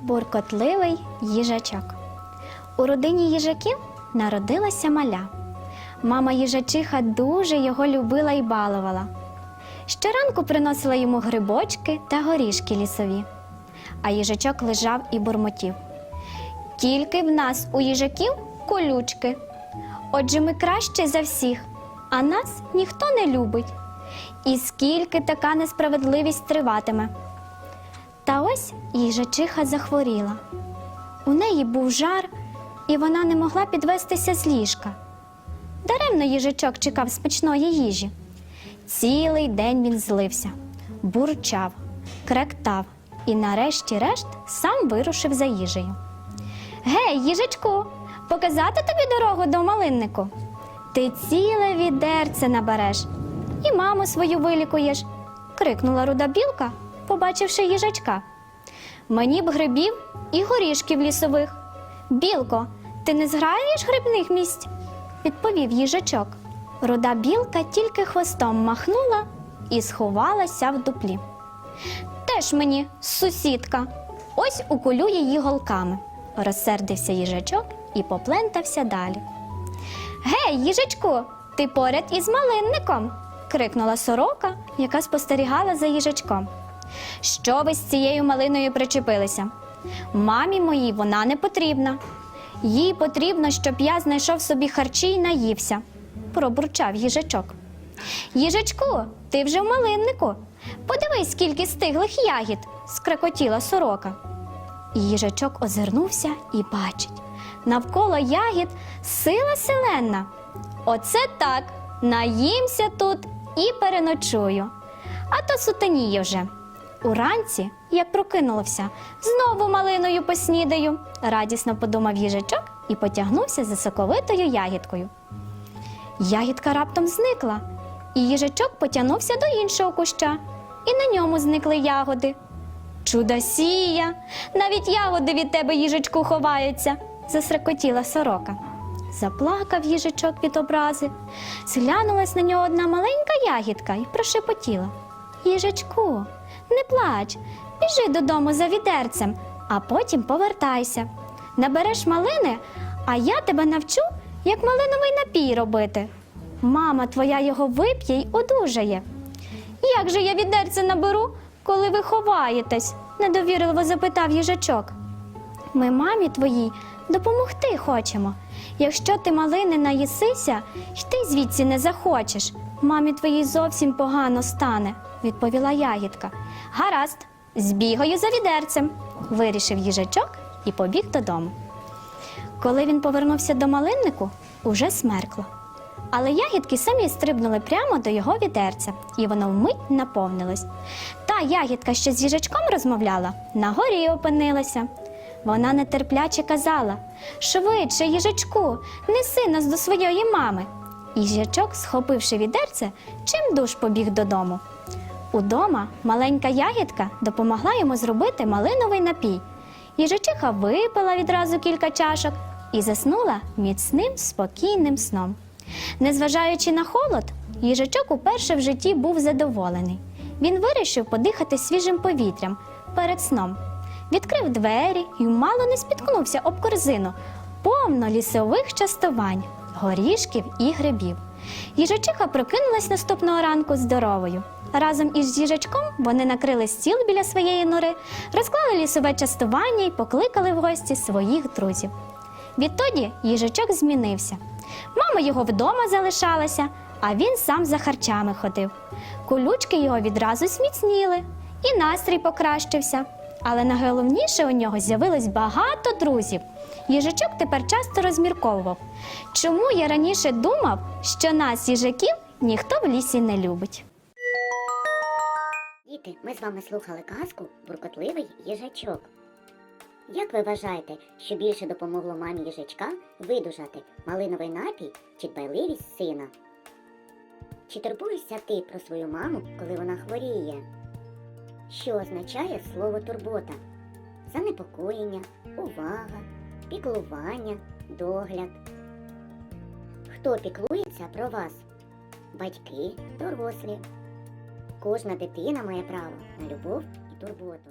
Буркотливий їжачок. У родині їжаків народилася маля. Мама їжачиха дуже його любила і балувала. Щоранку приносила йому грибочки та горішки лісові. А їжачок лежав і бурмотів. Тільки в нас у їжаків колючки. Отже, ми краще за всіх, а нас ніхто не любить. І скільки така несправедливість триватиме. Ось їжачиха захворіла. У неї був жар, і вона не могла підвестися з ліжка. Даремно їжачок чекав смачної їжі. Цілий день він злився, бурчав, кректав і, нарешті-решт, сам вирушив за їжею. Гей, їжачку, показати тобі дорогу до малиннику. Ти ціле відерце набереш і маму свою вилікуєш, крикнула руда білка, побачивши їжачка. Мені б грибів і горішків лісових. Білко, ти не зграєш грибних місць? відповів їжачок. Руда білка тільки хвостом махнула і сховалася в дуплі. Теж мені сусідка, ось уколю її голками, розсердився їжачок і поплентався далі. Гей, їжачку, ти поряд із малинником. крикнула сорока, яка спостерігала за їжачком. Що ви з цією малиною причепилися? Мамі моїй вона не потрібна. Їй потрібно, щоб я знайшов собі харчі і наївся, пробурчав їжачок. Їжачку, ти вже в малиннику. Подивись, скільки стиглих ягід, скрекотіла сорока. Їжачок озирнувся і бачить. Навколо ягід сила селенна. Оце так, наїмся тут і переночую. А то сутеніє вже. Уранці, як прокинувся, знову малиною поснідаю, радісно подумав їжачок і потягнувся за соковитою ягідкою. Ягідка раптом зникла, і їжачок потягнувся до іншого куща, і на ньому зникли ягоди. Чудосія! Навіть ягоди від тебе, їжачку, ховаються, засрекотіла сорока. Заплакав їжачок від образи, зглянулась на нього одна маленька ягідка і прошепотіла. Їжачку, не плач, біжи додому за відерцем, а потім повертайся. Набереш малини, а я тебе навчу, як малиновий напій робити. Мама твоя його вип'є й одужає. Як же я відерце наберу, коли ви ховаєтесь? недовірливо запитав їжачок. Ми мамі твоїй допомогти хочемо. Якщо ти малини наїсися, й ти звідси не захочеш. Мамі твоїй зовсім погано стане, відповіла ягідка. Гаразд, збігаю за відерцем, вирішив їжачок і побіг додому. Коли він повернувся до малиннику, уже смеркло. Але ягідки самі стрибнули прямо до його відерця, і воно вмить наповнилось. Та ягідка, що з їжачком розмовляла, на горі опинилася. Вона нетерпляче казала Швидше, їжачку, неси нас до своєї мами. І їжачок, схопивши відерце, чим душ побіг додому. Удома маленька ягідка допомогла йому зробити малиновий напій. Їжачиха випила відразу кілька чашок і заснула міцним спокійним сном. Незважаючи на холод, їжачок уперше в житті був задоволений. Він вирішив подихати свіжим повітрям перед сном. Відкрив двері і мало не спіткнувся об корзину, повно лісових частувань, горішків і грибів. Їжачиха прокинулась наступного ранку здоровою. Разом із їжачком вони накрили стіл біля своєї нори, розклали лісове частування і покликали в гості своїх друзів. Відтоді їжачок змінився. Мама його вдома залишалася, а він сам за харчами ходив. Колючки його відразу зміцніли, і настрій покращився. Але найголовніше у нього з'явилось багато друзів. Їжачок тепер часто розмірковував, чому я раніше думав, що нас, їжаків, ніхто в лісі не любить. Діти, ми з вами слухали казку Буркотливий їжачок. Як ви вважаєте, що більше допомогло мамі їжачка видужати малиновий напій чи дбайливість сина? Чи турбуєшся ти про свою маму, коли вона хворіє? Що означає слово турбота? Занепокоєння, увага, піклування, догляд. Хто піклується про вас? Батьки, дорослі. Кожна дитина має право на любов і турботу.